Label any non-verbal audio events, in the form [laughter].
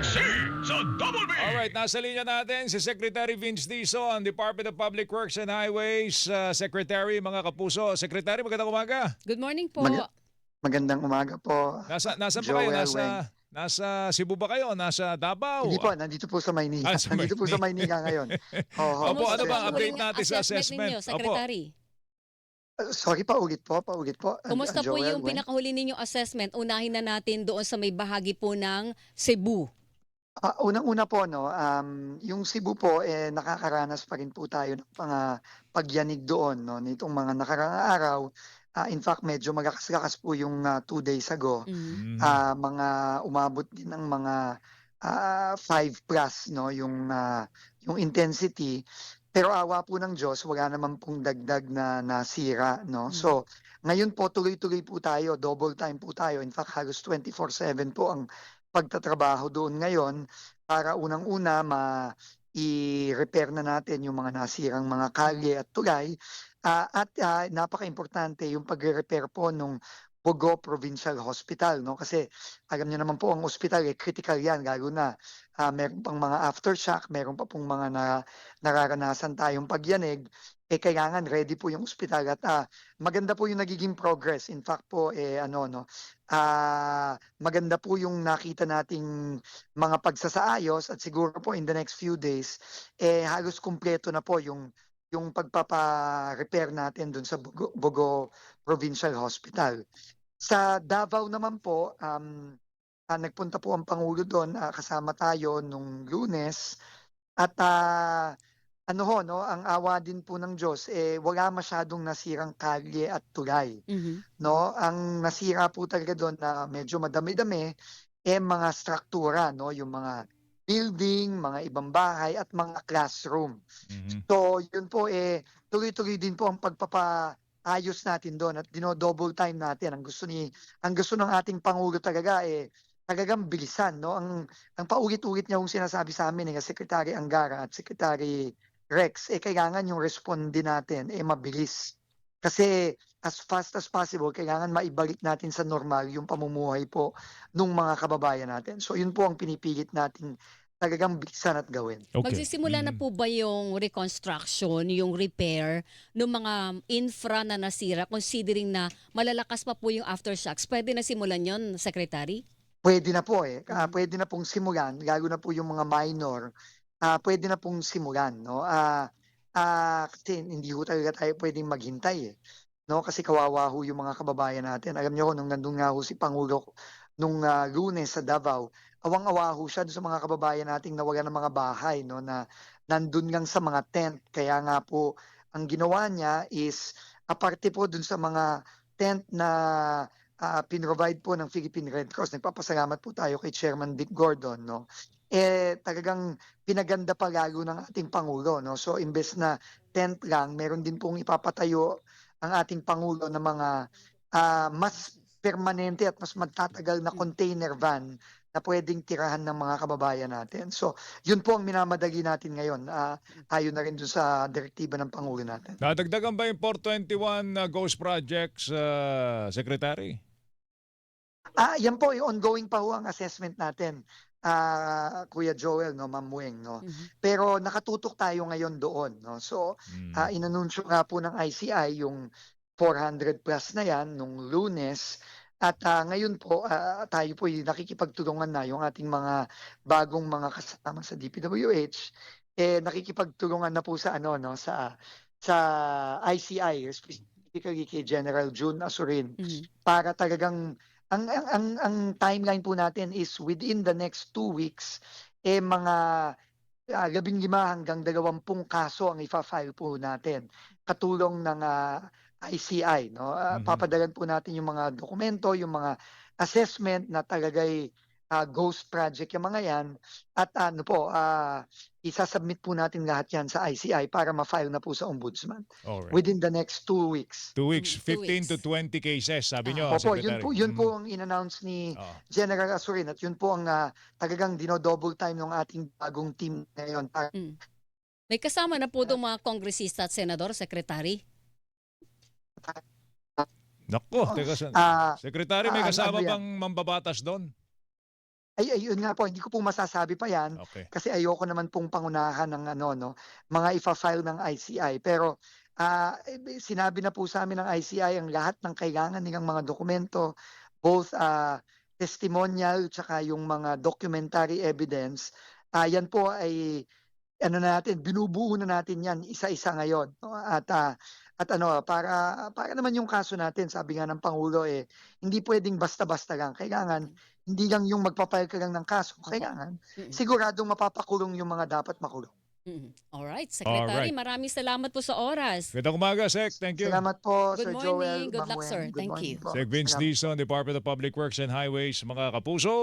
Saksi sa Double B! Alright, nasa linya natin si Secretary Vince Dizon, Department of Public Works and Highways uh, Secretary, mga kapuso. Secretary, magandang umaga. Good morning po. Mag- Magandang umaga po. Nasa, nasa pa kayo? Nasa, nasa Cebu ba kayo? Nasa Davao? Hindi po, nandito po sa Maynila. Ah, sa [laughs] nandito po sa Maynila ngayon. [laughs] Oo. Opo, ano ba ang update natin sa assessment? ninyo, Opo. Secretary? Uh, Sorry pa, ulit po, pa ulit po. Kumusta po yung pinakahuli ninyong assessment? Unahin na natin doon sa may bahagi po ng Cebu. Ah, unang-una po, no, um, yung Cebu po, eh, nakakaranas pa rin po tayo ng mga pagyanig doon, no, nitong mga nakaraang araw. Ah, in fact, medyo magakas-gakas po yung ah, two days ago. Mhm. Mhm. Ah, mga umabot din ng mga ah, five plus, no, yung, ah, yung intensity. Pero awa po ng Diyos, wala naman pong dagdag na nasira, no. Mm. So, ngayon po tuloy-tuloy po tayo, double time po tayo. In fact, halos 24/7 po ang pagtatrabaho doon ngayon para unang-una ma i-repair na natin yung mga nasirang mga kalye at tulay. Ah, at ah, napaka-importante yung pagre-repair po nung Bogo Provincial Hospital, no? Kasi alam niyo naman po ang ospital eh critical 'yan lalo na ah, meron pang mga aftershock, meron pa pong mga na, nararanasan tayong pagyanig, eh kailangan ready po yung ospital at ah, maganda po yung nagiging progress. In fact po eh ano no, ah maganda po yung nakita nating mga pagsasaayos at siguro po in the next few days eh halos kumpleto na po yung yung pagpapa-repair natin dun sa Bogo, Bogo Provincial Hospital. Sa Davao naman po, um, ah, nagpunta po ang Pangulo doon, ah, kasama tayo nung lunes. At ah, ano ho, no, ang awa din po ng Diyos, eh, wala masyadong nasirang kalye at tulay. Mhm. No? Ang nasira po talaga doon na medyo madami-dami, eh mga struktura, no? yung mga building, mga ibang bahay at mga classroom. Mhm. So, yun po eh tuloy-tuloy din po ang pagpapaayos natin doon at dino-double time natin. Ang gusto ni ang gusto ng ating pangulo talaga eh talagang bilisan, no? Ang ang paulit-ulit niya yung sinasabi sa amin eh Secretary Angara at Secretary Rex eh kailangan yung responde natin eh mabilis. Kasi as fast as possible kailangan maibalik natin sa normal yung pamumuhay po nung mga kababayan natin. So, yun po ang pinipilit natin talagang bilisan at gawin. Okay. Magsisimula na Mhm. po ba yung reconstruction, yung repair ng mga infra na nasira considering na malalakas pa po yung aftershocks? Pwede na simulan yon, Secretary? Pwede na po eh. Mhm. pwede na pong simulan, lalo na po yung mga minor. Ah, pwede na pong simulan, no? Ah, ah, kasi hindi ho talaga tayo pwedeng maghintay eh. No? Kasi kawawa ho yung mga kababayan natin. Alam niyo ho, nung nandun nga ho si Pangulo nung ah, lunes sa Davao, awang-awa ho siya sa mga kababayan nating nawala ng mga bahay, no? Na nandun lang sa mga tent. Kaya nga po, ang ginawa niya is, aparte po dun sa mga tent na ah, pinrovide po ng Philippine Red Cross. Nagpapasalamat po tayo kay Chairman Dick Gordon, no? Eh talagang pinaganda pa lalo ng ating pangulo, no? So imbes na tent lang, meron din pong ipapatayo ang ating pangulo ng mga ah, mas permanente at mas magtatagal na container van na pwedeng tirahan ng mga kababayan natin. So, yun po ang minamadali natin ngayon. Ah, tayo na rin dun sa direktiba ng Pangulo natin. Nadagdagan ba yung 421 uh, ghost projects, uh, Secretary? Ah, yan po, yung ongoing pa ho ang assessment natin. Ah, Kuya Joel, no, Ma'am Weng, no. Mhm. Pero nakatutok tayo ngayon doon, no. So, Mm. ah, inanunsyo nga po ng ICI yung 400 plus na yan nung Lunes. At ah, ngayon po, ah, tayo po ay nakikipagtulungan na yung ating mga bagong mga kasama sa DPWH eh nakikipagtulungan na po sa ano no sa sa ICI specifically kay General June Asurin Mhm. para talagang ang ang ang, ang timeline po natin is within the next two weeks eh mga ah, labing lima hanggang dalawampung kaso ang ifa-file po natin katulong ng ah, ICI no Ah, Mhm. papadalan po natin yung mga dokumento yung mga assessment na talagay ah, ghost project yung mga yan at ano po ah, isasubmit po natin lahat yan sa ICI para ma-file na po sa ombudsman Alright. within the next two weeks. Two weeks, Mm, two 15 to weeks. 20 cases, sabi nyo, Opo, Secretary. yun po, yun po Mm. ang in-announce ni Oo. General Asurin at yun po ang ah, talagang dino-double time ng ating bagong team ngayon. Mm. May kasama na po itong mga kongresista at senador, Secretary? Nako, teka, sa- Ah, Secretary, may ah, kasama ano yan? bang mambabatas doon? Ay, ayun nga po, hindi ko po masasabi pa yan Okay. kasi ayoko naman pong pangunahan ng ano, no, mga ifa-file ng ICI. Pero ah, eh, sinabi na po sa amin ng ICI ang lahat ng kailangan nilang mga dokumento, both ah, testimonial tsaka yung mga documentary evidence, ah, yan po ay ano na natin, binubuo na natin yan isa-isa ngayon. no? At ah, at ano, para para naman yung kaso natin, sabi nga ng Pangulo eh, hindi pwedeng basta-basta lang. Kailangan hindi lang yung magpapile ka lang ng kaso. Kailangan siguradong mapapakulong yung mga dapat makulong. Mm. Alright, Secretary, Alright. maraming salamat po sa oras. Magandang umaga, Sec. Thank you. Salamat po, Good Sir morning. Joel. Good luck, Wen. sir. Good Thank morning you. po. Sec Vince Salamat. Dizon, Department of Public Works and Highways, mga kapuso.